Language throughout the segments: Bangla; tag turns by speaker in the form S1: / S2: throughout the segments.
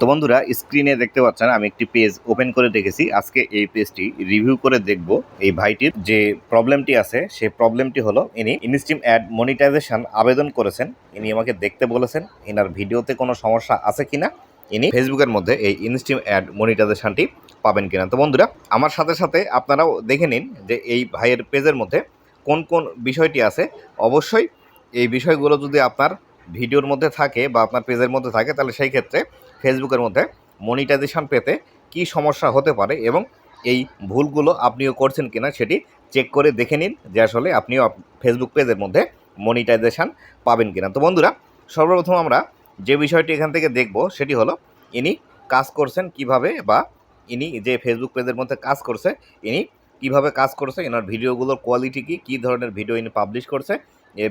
S1: তো বন্ধুরা স্ক্রিনে দেখতে পাচ্ছেন, আমি একটি পেজ ওপেন করে রেখেছি। আজকে এই পেজটি রিভিউ করে দেখব এই ভাইটির যে প্রবলেমটি আছে সেই প্রবলেমটি হলো ইনি ইনস্টিম অ্যাড মনিটাইজেশন আবেদন করেছেন। ইনি আমাকে দেখতে বলেছেন এনার ভিডিওতে কোনো সমস্যা আছে কিনা? ইনি ফেসবুকের মধ্যে এই ইনস্টিম অ্যাড মনিটাইজেশনটি পাবেন কিনা? তো বন্ধুরা, আমার সাথে সাথে আপনারাও দেখে নিন যে এই ভাইয়ের পেজের মধ্যে কোন কোন বিষয়টি আছে। অবশ্যই এই বিষয়গুলো যদি আপনার ভিডিওর মধ্যে থাকে বা আপনার পেজের মধ্যে থাকে, তাহলে সেই ক্ষেত্রে ফেসবুকের মধ্যে মনিটাইজেশন পেতে কি সমস্যা হতে পারে এবং এই ভুলগুলো আপনিও করছেন কিনা সেটি চেক করে দেখে নিন যে আসলে আপনিও ফেসবুক পেজের মধ্যে মনিটাইজেশান পাবেন কিনা। তো বন্ধুরা, সর্বপ্রথম আমরা যে বিষয়টি এখান থেকে দেখব সেটি হলো, ইনি কাজ করছেন কীভাবে বা ইনি যে ফেসবুক পেজের মধ্যে কাজ করছে, ইনি কীভাবে কাজ করছে এনার ভিডিওগুলোর কোয়ালিটি কি, কী ধরনের ভিডিও ইনি পাবলিশ করছে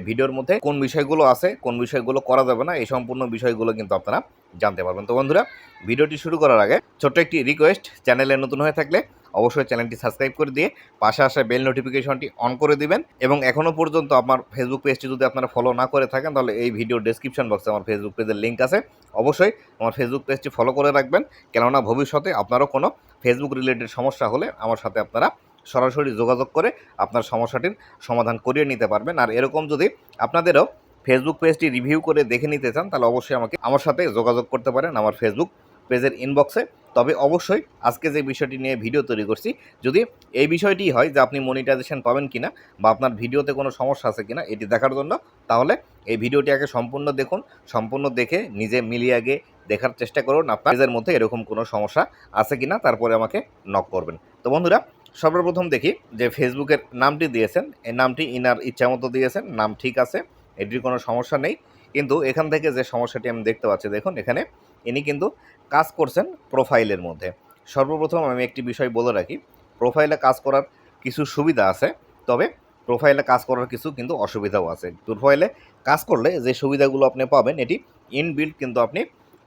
S1: ভিডিওর মধ্যে কোন বিষয়গুলো আছে, কোন বিষয়গুলো করা যাবে না, এই সম্পূর্ণ বিষয়গুলো কিন্তু আপনারা জানতে পারবেন। তো বন্ধুরা, ভিডিওটি শুরু করার আগে ছোট্ট একটি রিকোয়েস্ট চ্যানেলে নতুন হয়ে থাকলে অবশ্যই চ্যানেলটি সাবস্ক্রাইব করে দিয়ে পাশে আসা বেল নোটিফিকেশনটি অন করে দিবেন এবং এখনও পর্যন্ত আমার ফেসবুক পেজটি যদি আপনারা ফলো না করে থাকেন, তাহলে এই ভিডিও ডেসক্রিপশন বক্সে আমার ফেসবুক পেজের লিঙ্ক আছে। অবশ্যই আমার ফেসবুক পেজটি ফলো করে রাখবেন, কেননা ভবিষ্যতে আপনারও কোনো ফেসবুক রিলেটেড সমস্যা হলে আমার সাথে আপনারা সরাসরি যোগাযোগ করে আপনার সমস্যাটির সমাধান করিয়ে নিতে পারবেন। আর এরকম যদি আপনাদেরও ফেসবুক পেজটি রিভিউ করে দেখে নিতে চান, তাহলে অবশ্যই আমাকে আমার সাথে যোগাযোগ করতে পারেন আমার ফেসবুক পেজের ইনবক্সে তবে অবশ্যই আজকে যে বিষয়টি নিয়ে ভিডিও তৈরি করছি, যদি এই বিষয়টি হয় যে আপনি মনিটাইজেশন পাবেন কিনা বা আপনার ভিডিওতে কোনো সমস্যা আছে কিনা এটি দেখার জন্য, তাহলে এই ভিডিওটি আগে সম্পূর্ণ দেখুন, সম্পূর্ণ দেখে নিজে মিলিয়ে আগে দেখার চেষ্টা করুন। আপনার পেজের মধ্যে এরকম কোনো সমস্যা আছে কিনা, তারপরে আমাকে নক করবেন। তো বন্ধুরা সর্বপ্রথম দেখি যে ফেসবুকের নামটি দিয়েছেন। এই নামটি ইনার ইচ্ছামতো দিয়েছেন। নাম ঠিক আছে, এটির কোনো সমস্যা নেই। কিন্তু এখান থেকে যে সমস্যাটি আমি দেখতে পাচ্ছি, দেখুন এখানে ইনি কিন্তু কাজ করছেন প্রোফাইলের মধ্যে। সর্বপ্রথম আমি একটি বিষয় বলে রাখি, প্রোফাইলে কাজ করার কিছু সুবিধা আছে, তবে প্রোফাইলে কাজ করার কিছু কিন্তু অসুবিধাও আছে। প্রোফাইলে কাজ করলে যে সুবিধাগুলো আপনি পাবেন, এটি ইনবিল্ড কিন্তু আপনি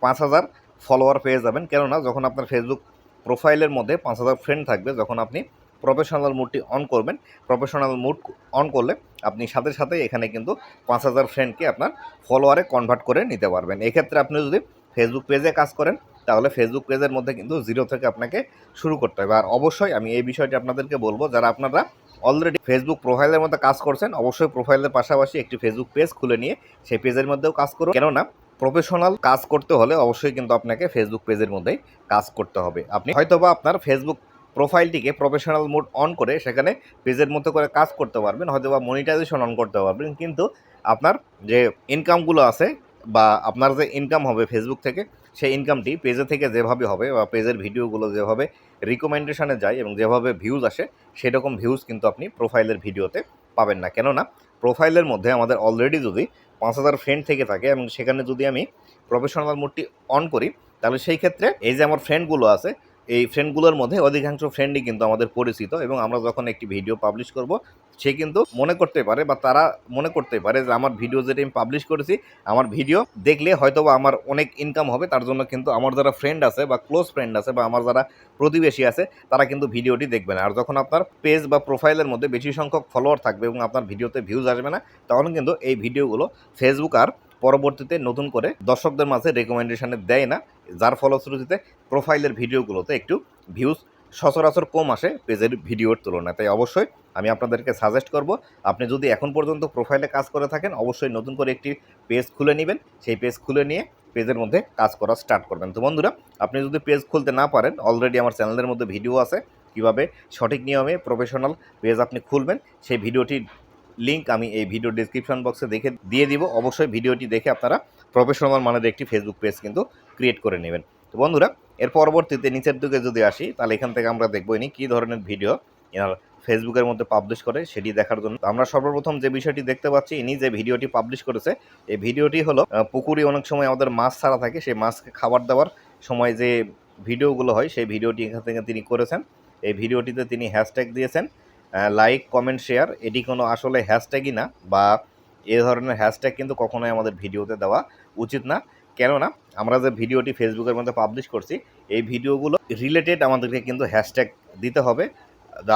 S1: পাঁচ হাজার ফলোয়ার পেয়ে যাবেন। কেননা যখন আপনার ফেসবুক প্রোফাইলের মধ্যে পাঁচ হাজার ফ্রেন্ড থাকবে যখন আপনি প্রফেশনাল মুডটি অন করবেন। প্রফেশনাল মুড অন করলে আপনি সাথে সাথে এখানে কিন্তু পাঁচ হাজার ফ্রেন্ডকে আপনার ফলোয়ারে কনভার্ট করে নিতে পারবেন। এক্ষেত্রে আপনি যদি ফেসবুক পেজে কাজ করেন, তাহলে ফেসবুক পেজের মধ্যে কিন্তু জিরো থেকে আপনাকে শুরু করতে হবে। আর অবশ্যই আমি এই বিষয়টি আপনাদেরকে বলব, যারা আপনারা অলরেডি ফেসবুক প্রোফাইলের মধ্যে কাজ করছেন, অবশ্যই প্রোফাইলের পাশাপাশি একটি ফেসবুক পেজ খুলে নিয়ে সেই পেজের মধ্যেও কাজ করুন। কেননা প্রফেশনাল কাজ করতে হলে অবশ্যই কিন্তু আপনাকে ফেসবুক পেজের মধ্যেই কাজ করতে হবে। আপনি হয়তোবা আপনার ফেসবুক প্রোফাইলটিকে প্রফেশনাল মোড অন করে সেখানে পেজের মতো করে কাজ করতে পারবেন হয়তো বা মনিটাইজেশন অন করতে পারবেন। কিন্তু আপনার যে ইনকামগুলো আছে বা আপনার যে ইনকাম হবে ফেসবুক থেকে, সেই ইনকামটি পেজে থেকে যেভাবে হবে বা পেজের ভিডিওগুলো যেভাবে রিকমেন্ডেশনে যায় এবং যেভাবে ভিউজ আসে, সেরকম ভিউজ কিন্তু আপনি প্রোফাইলের ভিডিওতে পাবেন না। কেননা প্রোফাইলের মধ্যে আমাদের অলরেডি যদি পাঁচ হাজার ফ্রেন্ড থেকে থাকে এবং সেখানে যদি আমি প্রফেশনাল মোডটি অন করি, তাহলে সেই ক্ষেত্রে এই যে আমার ফ্রেন্ডগুলো আছে, এই ফ্রেন্ডগুলোর মধ্যে অধিকাংশ ফ্রেন্ডই কিন্তু আমাদের পরিচিত এবং আমরা যখন একটি ভিডিও পাবলিশ করব সে কিন্তু মনে করতে পারে বা তারা মনে করতে পারে যে আমার ভিডিও যেটা আমি পাবলিশ করেছি, আমার ভিডিও দেখলে হয়তো বা আমার অনেক ইনকাম হবে, তার জন্য কিন্তু আমার যারা ফ্রেন্ড আছে বা ক্লোজ ফ্রেন্ড আছে বা আমার যারা প্রতিবেশী আছে, তারা কিন্তু ভিডিওটি দেখবে না। আর যখন আপনার পেজ বা প্রোফাইলের মধ্যে বেশি সংখ্যক ফলোয়ার থাকবে এবং আপনার ভিডিওতে ভিউজ আসবে না, তখন কিন্তু এই ভিডিওগুলো ফেসবুক আর পরবর্তীতে নতুন করে দর্শকদের মাঝে রেকমেন্ডেশনে দেয় না, যার ফলশ্রুতিতে প্রোফাইলের ভিডিওগুলোতে একটু ভিউজ সচরাচর কম আসে পেজের ভিডিওর তুলনায়। তাই অবশ্যই আমি আপনাদেরকে সাজেস্ট করব, আপনি যদি এখন পর্যন্ত প্রোফাইলে কাজ করে থাকেন, অবশ্যই নতুন করে একটি পেজ খুলে নেবেন। সেই পেজ খুলে নিয়ে পেজের মধ্যে কাজ করা স্টার্ট করবেন। তো বন্ধুরা, আপনি যদি পেজ খুলতে না পারেন অলরেডি আমার চ্যানেলের মধ্যে ভিডিও আছে, কীভাবে সঠিক নিয়মে প্রফেশনাল পেজ আপনি খুলবেন, সেই ভিডিওটির লিঙ্ক আমি এই ভিডিও ডিসক্রিপশন বক্সে দেখে দিয়ে দিব। অবশ্যই ভিডিওটি দেখে আপনারা প্রফেশনাল মানের একটি ফেসবুক পেজ কিন্তু ক্রিয়েট করে নেবেন। তো বন্ধুরা এর পরবর্তীতে নিচের দিকে যদি আসি, তাহলে এখান থেকে আমরা দেখব ইনি কী ধরনের ভিডিও এনার ফেসবুকের মধ্যে পাবলিশ করে সেটি দেখার জন্য। আমরা সর্বপ্রথম যে বিষয়টি দেখতে পাচ্ছি, ইনি যে ভিডিওটি পাবলিশ করেছে, এই ভিডিওটি হলো পুকুরে অনেক সময় আমাদের মাছ ছাড়া থাকে, সেই মাছকে খাবার দেওয়ার সময় যে ভিডিওগুলো হয়, সেই ভিডিওটি এখান থেকে তিনি করেছেন। এই ভিডিওটিতে তিনি হ্যাশট্যাগ দিয়েছেন লাইক কমেন্ট শেয়ার এটি কোনো আসলে হ্যাশট্যাগই না বা এ ধরনের হ্যাশট্যাগ কিন্তু কখনোই আমাদের ভিডিওতে দেওয়া উচিত না। কেননা আমরা যে ভিডিওটি ফেসবুকের মধ্যে পাবলিশ করছি, এই ভিডিওগুলো রিলেটেড আমাদেরকে কিন্তু হ্যাশট্যাগ দিতে হবে।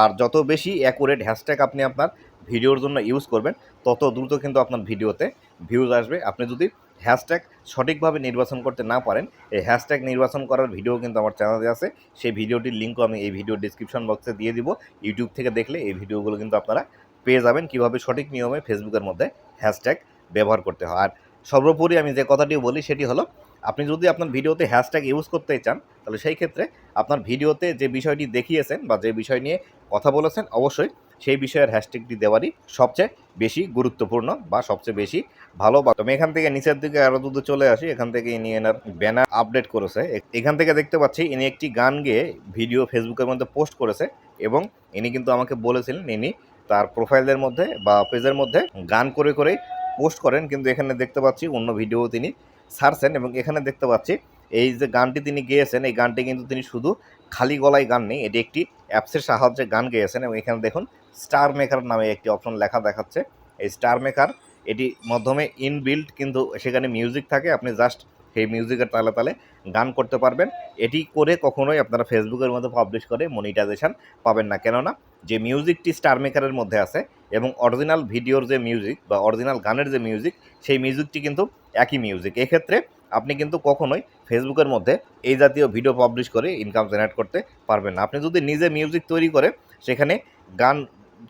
S1: আর যত বেশি অ্যাকুরেট হ্যাশট্যাগ আপনি আপনার ভিডিওর জন্য ইউজ করবেন, তত দ্রুত কিন্তু আপনার ভিডিওতে ভিউজ আসবে। আপনি যদি হ্যাশট্যাগ সঠিকভাবে নির্বাচন করতে না পারেন, এই হ্যাশট্যাগ নির্বাচন করার ভিডিও কিন্তু আমার চ্যানেলে আছে। সেই ভিডিওটির লিঙ্কও আমি এই ভিডিও ডিসক্রিপশন বক্সে দিয়ে দিব। ইউটিউব থেকে দেখলে এই ভিডিওগুলো কিন্তু আপনারা পেয়ে যাবেন। কীভাবে সঠিক নিয়মে ফেসবুকের মধ্যে হ্যাশট্যাগ ব্যবহার করতে হয়। আর সর্বোপরি আমি যে কথাটি বলি সেটি হলো, আপনি যদি আপনার ভিডিওতে হ্যাশট্যাগ ইউজ করতে চান, তাহলে সেই ক্ষেত্রে আপনার ভিডিওতে যে বিষয়টি দেখিয়েছেন বা যে বিষয় নিয়ে কথা বলেছেন, অবশ্যই সেই বিষয়ের হ্যাশট্যাগটি দেওয়ারই সবচেয়ে বেশি গুরুত্বপূর্ণ বা সবচেয়ে বেশি ভালো বা আমি এখান থেকে নিচের দিকে আরও যদি চলে আসি। এখান থেকে ইনি এনার ব্যানার আপডেট করেছে। এখান থেকে দেখতে পাচ্ছি ইনি একটি গান গেয়ে ভিডিও ফেসবুকের মধ্যে পোস্ট করেছে এবং ইনি কিন্তু আমাকে বলেছিলেন ইনি তার প্রোফাইলের মধ্যে বা পেজের মধ্যে গান করে করে পোস্ট করেন, কিন্তু এখানে দেখতে পাচ্ছি অন্য ভিডিও তিনি ছাড়ছেন এবং এখানে দেখতে পাচ্ছি এই যে গানটি তিনি গেয়েছেন, এই গানটি কিন্তু তিনি শুধু খালি গলায় গান নেই, এটি একটি অ্যাপসের সাহায্যে গান গেয়েছেন এবং এখানে দেখুন স্টার মেকার নামে একটি অপশন লেখা দেখাচ্ছে। এই স্টার মেকার এটি মাধ্যমে ইনবিল্ড কিন্তু সেখানে মিউজিক থাকে, আপনি জাস্ট সেই মিউজিকের তালে তালে গান করতে পারবেন। এটি করে কখনোই আপনারা ফেসবুকের মধ্যে পাবলিশ করে মনিটাইজেশান পাবেন না। কেননা, যে মিউজিকটি স্টার মেকারের মধ্যে আছে এবং অরিজিনাল ভিডিওর যে মিউজিক বা অরিজিনাল গানের যে মিউজিক সেই মিউজিকটি কিন্তু একই মিউজিক এক্ষেত্রে আপনি কিন্তু কখনোই ফেসবুকের মধ্যে এই জাতীয় ভিডিও পাবলিশ করে ইনকাম জেনারেট করতে পারবেন না। আপনি যদি নিজে মিউজিক তৈরি করে, সেখানে গান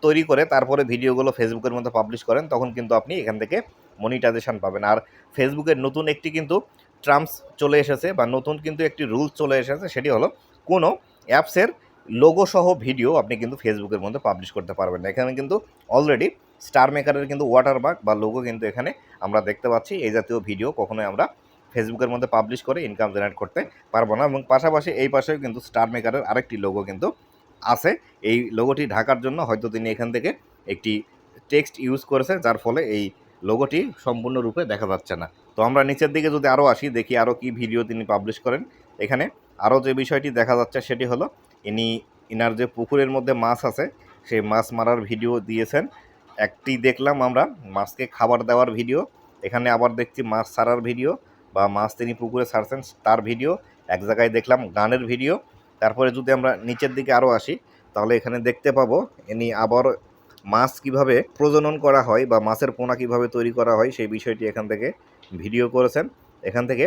S1: তৈরি করে, তারপরে ভিডিওগুলো ফেসবুকের মধ্যে পাবলিশ করেন, তখন কিন্তু আপনি এখান থেকে মনিটাইজেশান পাবেন। আর ফেসবুকের নতুন একটি কিন্তু ট্রাম্পস চলে এসেছে বা নতুন কিন্তু একটি রুলস চলে এসেছে, সেটি হলো কোনো অ্যাপসের লোগো সহ ভিডিও আপনি কিন্তু ফেসবুকের মধ্যে পাবলিশ করতে পারবেন না। এখানে কিন্তু অলরেডি স্টার মেকারের কিন্তু ওয়াটারমার্ক বা লোগো কিন্তু এখানে আমরা দেখতে পাচ্ছি। এই জাতীয় ভিডিও কখনোই আমরা ফেসবুকের মধ্যে পাবলিশ করে ইনকাম জেনারেট করতে পারব না এবং পাশাপাশি এই পাশেও কিন্তু স্টার মেকারের আরেকটি লোগো কিন্তু আছে। এই লোগোটি ঢাকার জন্য হয়তো তিনি এখান থেকে একটি টেক্সট ইউজ করেছে, যার ফলে এই লোগোটি সম্পূর্ণরূপে দেখা যাচ্ছে না। তো আমরা নিচের দিকে যদি আরও আসি, দেখি আরও কি ভিডিও তিনি পাবলিশ করেন। এখানে আরও যে বিষয়টি দেখা যাচ্ছে সেটি হলো, ইনি, ইনার যে পুকুরের মধ্যে মাছ আছে, সেই মাছ মারার ভিডিও দিয়েছেন। একটি দেখলাম আমরা, মাছকে খাবার দেওয়ার ভিডিও এখানে আবার দেখছি মাছ ছাড়ার ভিডিও বা মাছ তিনি পুকুরে ছাড়ছেন তার ভিডিও এক জায়গায় দেখলাম গানের ভিডিও তারপরে যদি আমরা নিচের দিকে আরও আসি, তাহলে এখানে দেখতে পাবো ইনি আবার মাছ কীভাবে প্রজনন করা হয় বা মাছের পোনা কীভাবে তৈরি করা হয় সেই বিষয়টি এখান থেকে ভিডিও করেছেন, এখান থেকে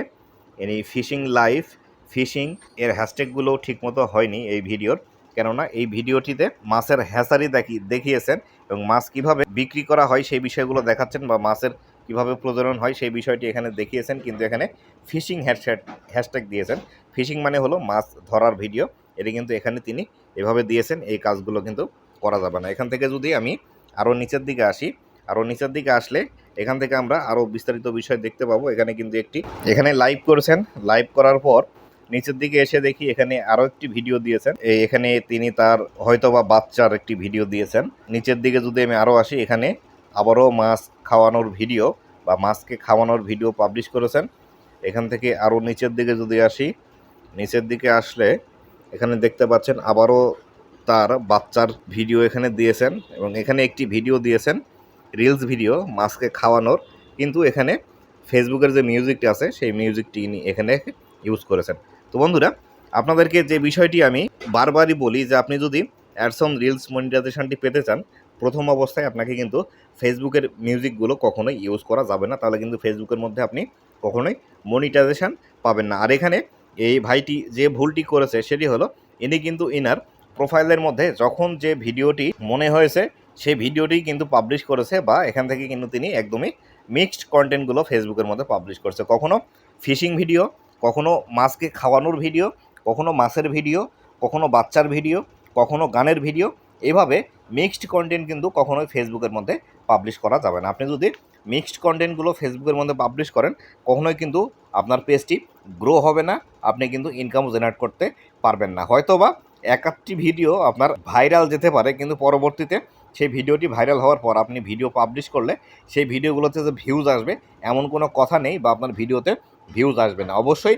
S1: ইনি ফিশিং লাইফ, ফিশিং এর হ্যাশট্যাগুলো ঠিকমতো হয়নি এই ভিডিওর, কেননা এই ভিডিওটিতে মাছের হ্যাচারি দেখি, দেখিয়েছেন এবং মাছ কীভাবে বিক্রি করা হয় সেই বিষয়গুলো দেখাচ্ছেন বা মাছের কীভাবে প্রজনন হয় সেই বিষয়টি এখানে দেখিয়েছেন, কিন্তু এখানে ফিশিং হ্যাশট্যাগ হ্যাশট্যাগ দিয়েছেন। ফিশিং মানে হলো মাছ ধরার ভিডিও, এটি কিন্তু এখানে তিনি এভাবে দিয়েছেন, এই কাজগুলো কিন্তু করা যাবে না। এখান থেকে যদি আমি আরও নিচের দিকে আসি আরও নিচের দিকে আসলে এখান থেকে আমরা আরও বিস্তারিত বিষয় দেখতে পাবো। এখানে কিন্তু একটি, এখানে লাইভ করেছেন। লাইভ করার পর নিচের দিকে এসে দেখি এখানে আরও একটি ভিডিও দিয়েছেন। এই এখানে তিনি তার হয়তো বা বাচ্চার একটি ভিডিও দিয়েছেন। নিচের দিকে যদি আমি আরও আসি, এখানে আবারও মাছ খাওয়ানোর ভিডিও বা মাছকে খাওয়ানোর ভিডিও পাবলিশ করেছেন। এখান থেকে আরও নিচের দিকে যদি আসি, নিচের দিকে আসলে এখানে দেখতে পাচ্ছেন আবারও তার বাচ্চার ভিডিও এখানে দিয়েছেন এবং এখানে একটি ভিডিও দিয়েছেন। রিলস ভিডিও মাছকে খাওয়ানোর। কিন্তু এখানে ফেসবুকের যে মিউজিকটি আছে, সেই মিউজিকটি এখানে ইউজ করেছেন। তো বন্ধুরা, আপনাদেরকে যে বিষয়টি আমি বারবারই বলি যে আপনি যদি অ্যাডসন রিলস মনিটাইজেশনটি পেতে চান, প্রথম অবস্থায় আপনাকে কিন্তু ফেসবুকের মিউজিকগুলো কখনোই ইউজ করা যাবে না। তাহলে কিন্তু ফেসবুকের মধ্যে আপনি কখনোই মনিটাইজেশন পাবেন না। আর এখানে এই ভাইটি যে ভুলটি করেছে, সেটি হলো, ইনি কিন্তু ইনার প্রোফাইলের মধ্যে যখন যে ভিডিওটি মনে হয়েছে সেই ভিডিওটি কিন্তু পাবলিশ করেছে বা এখান থেকে কিন্তু তিনি একদমই মিক্সড কন্টেন্টগুলো ফেসবুকের মধ্যে পাবলিশ করছে। কখনো ফিশিং ভিডিও কখনো মাছকে খাওয়ানোর ভিডিও কখনো মাছের ভিডিও কখনো বাচ্চার ভিডিও কখনো গানের ভিডিও এভাবে মিক্সড কন্টেন্ট কিন্তু কখনোই ফেসবুকের মধ্যে পাবলিশ করা যাবে না। আপনি যদি মিক্সড কন্টেন্টগুলো ফেসবুকের মধ্যে পাবলিশ করেন, কখনোই কিন্তু আপনার পেজটি গ্রো হবে না, আপনি কিন্তু ইনকাম জেনারেট করতে পারবেন না। হয়তো বা একাত্তি ভিডিও আপনার ভাইরাল যেতে পারে, কিন্তু পরবর্তীতে সেই ভিডিওটি ভাইরাল হওয়ার পর আপনি ভিডিও পাবলিশ করলে সেই ভিডিওগুলোতে যে ভিউজ আসবে, এমন কোনো কথা নেই বা আপনার ভিডিওতে ভিউজ আসবে না। অবশ্যই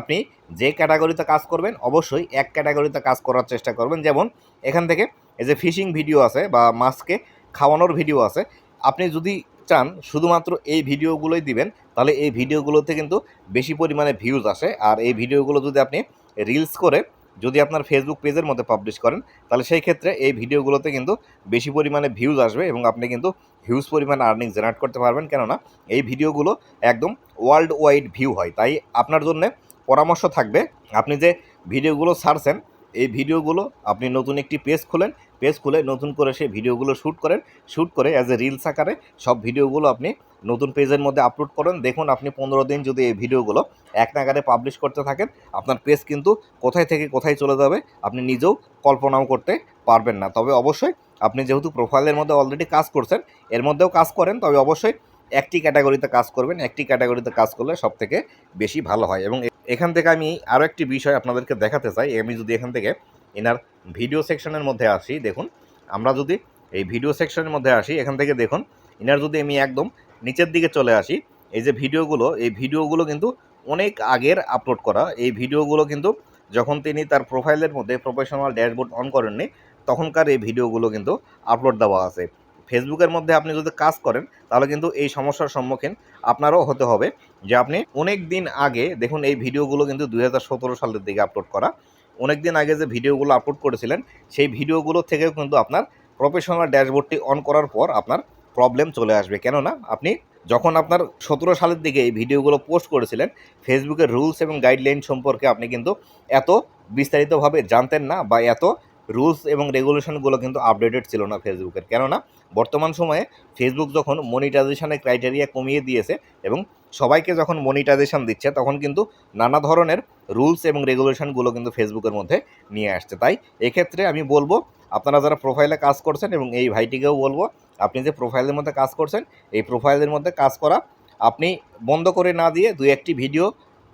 S1: আপনি যে ক্যাটাগরিতে কাজ করবেন, অবশ্যই এক ক্যাটাগরিতে কাজ করার চেষ্টা করবেন। যেমন এখান থেকে এই যে ফিশিং ভিডিও আছে বা মাছকে খাওয়ানোর ভিডিও আছে, আপনি যদি চান শুধুমাত্র এই ভিডিওগুলোই দিবেন, তাহলে এই ভিডিওগুলোতে কিন্তু বেশি পরিমাণে ভিউজ আসে। আর এই ভিডিওগুলো যদি আপনি রিলস করে যদি আপনার ফেসবুক পেজের মধ্যে পাবলিশ করেন, তাহলে সেই ক্ষেত্রে এই ভিডিওগুলোতে কিন্তু বেশি পরিমাণে ভিউজ আসবে এবং আপনি কিন্তু হিউজ পরিমাণে আর্নিং জেনারেট করতে পারবেন। কেননা এই ভিডিওগুলো একদম ওয়ার্ল্ড ওয়াইড ভিউ হয়। তাই আপনার জন্য পরামর্শ থাকবে, আপনি যে ভিডিওগুলো ছাড়ছেন এই ভিডিওগুলো আপনি নতুন একটি পেজ খোলেন, পেজ খুলে নতুন করে সেই ভিডিওগুলো শ্যুট করেন। শ্যুট করে অ্যাজ এ রিলস আকারে সব ভিডিওগুলো আপনি নতুন পেজের মধ্যে আপলোড করেন। দেখুন আপনি পনেরো দিন যদি এই ভিডিওগুলো এক নাগারে পাবলিশ করতে থাকেন, আপনার পেজ কিন্তু কোথায় থেকে কোথায় চলে যাবে আপনি নিজেও কল্পনাও করতে পারবেন না। তবে অবশ্যই আপনি যেহেতু প্রোফাইলের মধ্যে অলরেডি কাজ করছেন, এর মধ্যেও কাজ করেন, তবে অবশ্যই একটি ক্যাটাগরিতে কাজ করবেন, একটি ক্যাটাগরিতে কাজ করলে সব থেকে বেশি ভালো হয় এবং এখান থেকে আমি আরও একটি বিষয় আপনাদেরকে দেখাতে চাই। আমি যদি এখান থেকে এনার ভিডিও সেকশনের মধ্যে আসি, দেখুন, আমরা যদি এই ভিডিও সেকশনের মধ্যে আসি, এখান থেকে দেখুন, এনার যদি আমি একদম নিচের দিকে চলে আসি, এই যে ভিডিওগুলো, এই ভিডিওগুলো কিন্তু অনেক আগের আপলোড করা। এই ভিডিওগুলো কিন্তু যখন তিনি তার প্রোফাইলের মধ্যে প্রফেশনাল ড্যাশবোর্ড অন করেননি, তখনকার এই ভিডিওগুলো কিন্তু আপলোড দেওয়া আছে। ফেসবুকের মধ্যে আপনি যদি কাজ করেন, তাহলে কিন্তু এই সমস্যার সম্মুখীন আপনারও হতে হবে। যে আপনি অনেক দিন আগে, দেখুন এই ভিডিওগুলো কিন্তু দুই হাজার সতেরো সালের দিকে আপলোড করা। অনেক দিন আগে যে ভিডিওগুলো আপলোড করেছিলেন, সেই ভিডিওগুলো থেকেও কিন্তু আপনার প্রফেশনাল ড্যাশবোর্ডটি অন করার পর আপনার প্রবলেম চলে আসবে। কেননা, আপনি যখন আপনার সতেরো সালের দিকে এই ভিডিওগুলো পোস্ট করেছিলেন ফেসবুকের রুলস এবং গাইডলাইন সম্পর্কে আপনি কিন্তু এত বিস্তারিতভাবে জানতেন না বা এত রুলস এবং রেগুলেশনগুলো কিন্তু আপডেটেড ছিল না ফেসবুকের কেননা, বর্তমান সময়ে ফেসবুক যখন মনিটাইজেশনের ক্রাইটেরিয়া কমিয়ে দিয়েছে এবং সবাইকে যখন মনিটাইজেশন দিচ্ছে, তখন কিন্তু নানা ধরনের রুলস এবং রেগুলেশনগুলো কিন্তু ফেসবুকের মধ্যে নিয়ে আসছে। তাই এক্ষেত্রে আমি বলব, আপনারা যারা প্রোফাইলে কাজ করছেন এবং এই ভাইটিকেও বলব, আপনি যে প্রোফাইলের মধ্যে কাজ করছেন, এই প্রোফাইলের মধ্যে কাজ করা, আপনি বন্ধ করে না দিয়ে দুই একটি ভিডিও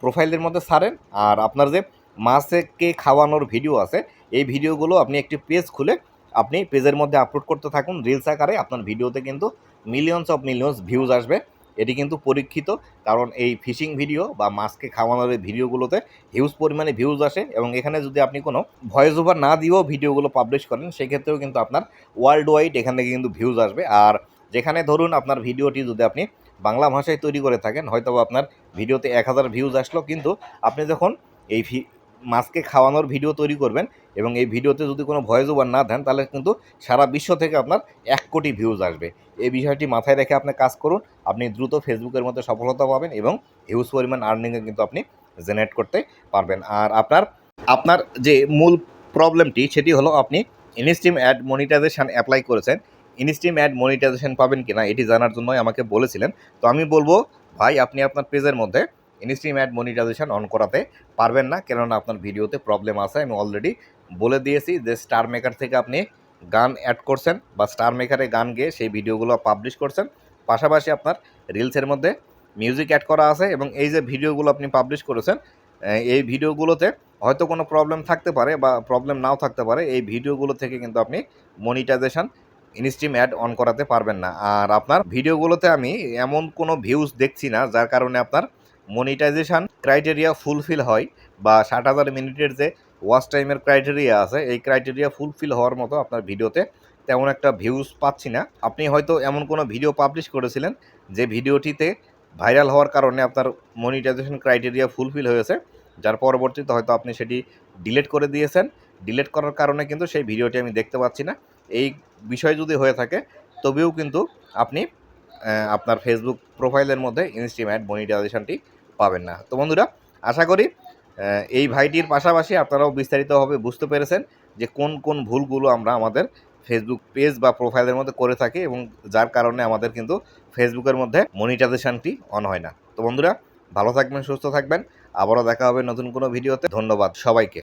S1: প্রোফাইলের মধ্যে ছাড়েন। আর আপনার যে মাছকে খাওয়ানোর ভিডিও আছে, এই ভিডিওগুলো আপনি একটি পেজ খুলে আপনি পেজের মধ্যে আপলোড করতে থাকুন। রিলস আকারে আপনার ভিডিওতে কিন্তু মিলিয়নস অফ মিলিয়নস ভিউজ আসবে। এটি কিন্তু পরীক্ষিত, কারণ এই ফিশিং ভিডিও বা মাছকে খাওয়ানোর ভিডিওগুলোতে হিউজ পরিমাণে ভিউজ আসে এবং এখানে যদি আপনি কোনো ভয়েস ওভার না দিয়েও ভিডিওগুলো পাবলিশ করেন, সেক্ষেত্রেও কিন্তু আপনার ওয়ার্ল্ড ওয়াইড এখান থেকে কিন্তু ভিউজ আসবে। আর যেখানে ধরুন আপনার ভিডিওটি যদি আপনি বাংলা ভাষায় তৈরি করে থাকেন হয়তো আপনার ভিডিওতে এক হাজার ভিউজ আসলো, কিন্তু আপনি যখন এই মাছকে খাওয়ানোর ভিডিও তৈরি করবেন এবং এই ভিডিওতে যদি কোনো ভয়েস ওভার না দেন, তাহলে কিন্তু সারা বিশ্ব থেকে আপনার এক কোটি ভিউজ আসবে। এই বিষয়টি মাথায় রেখে আপনি কাজ করুন, আপনি দ্রুত ফেসবুকের মধ্যে সফলতা পাবেন এবং হিউজ পরিমাণ আর্নিংয়ে কিন্তু আপনি জেনারেট করতে পারবেন। আর আপনার আপনার যে মূল প্রবলেমটি সেটি হলো আপনি ইনস্টিম অ্যাড মনিটাইজেশন অ্যাপ্লাই করেছেন। ইনস্টিম অ্যাড মনিটাইজেশন পাবেন কিনা, এটি জানার জন্যই আমাকে বলেছিলেন। তো আমি বলব, ভাই, আপনি আপনার পেজের মধ্যে ইনস্টিম অ্যাড মনিটাইজেশন অন করাতে পারবেন না, কেননা আপনার ভিডিওতে প্রবলেম আছে, আমি অলরেডি বলে দিয়েছি যে স্টার মেকার থেকে আপনি গান অ্যাড করছেন বা স্টার মেকারে গান গেয়ে সেই ভিডিওগুলো পাবলিশ করছেন। পাশাপাশি আপনার রিলসের মধ্যে মিউজিক অ্যাড করা আছে এবং এই যে ভিডিওগুলো আপনি পাবলিশ করেছেন এই ভিডিওগুলোতে হয়তো কোনো প্রবলেম থাকতে পারে বা প্রবলেম নাও থাকতে পারে, এই ভিডিওগুলো থেকে কিন্তু আপনি মনিটাইজেশন ইনস্ট্রিম অ্যাড অন করাতে পারবেন না। আর আপনার ভিডিওগুলোতে আমি এমন কোনো ভিউজ দেখছি না, যার কারণে আপনার মনিটাইজেশন ক্রাইটেরিয়া ফুলফিল হয় বা ষাট হাজার মিনিটের যে ওয়াচ টাইমের ক্রাইটেরিয়া আছে, এই ক্রাইটেরিয়া ফুলফিল হওয়ার মতো আপনার ভিডিওতে তেমন একটা ভিউজ পাচ্ছি না। আপনি হয়তো এমন কোনো ভিডিও পাবলিশ করেছিলেন যে ভিডিওটিতে ভাইরাল হওয়ার কারণে আপনার মনিটাইজেশন ক্রাইটেরিয়া ফুলফিল হয়েছে, যার পরবর্তীতে হয়তো আপনি সেটি ডিলেট করে দিয়েছেন। ডিলেট করার কারণে কিন্তু সেই ভিডিওটি আমি দেখতে পাচ্ছি না। এই বিষয় যদি হয়ে থাকে, তবেও কিন্তু আপনি আপনার ফেসবুক প্রোফাইলের মধ্যে ইনস্টিমেট মনিটাইজেশনটি পাবেন না। তো বন্ধুরা, আশা করি এই ভাইটির পাশাপাশি আপনারাও বিস্তারিতভাবে বুঝতে পেরেছেন যে কোন কোন ভুলগুলো আমরা আমাদের ফেসবুক পেজ বা প্রোফাইলের মধ্যে করে থাকি এবং যার কারণে আমাদের কিন্তু ফেসবুকের মধ্যে মনিটাইজেশনটি অন হয় না। তো বন্ধুরা, ভালো থাকবেন, সুস্থ থাকবেন। আবারও দেখা হবে নতুন কোনো ভিডিওতে। ধন্যবাদ সবাইকে।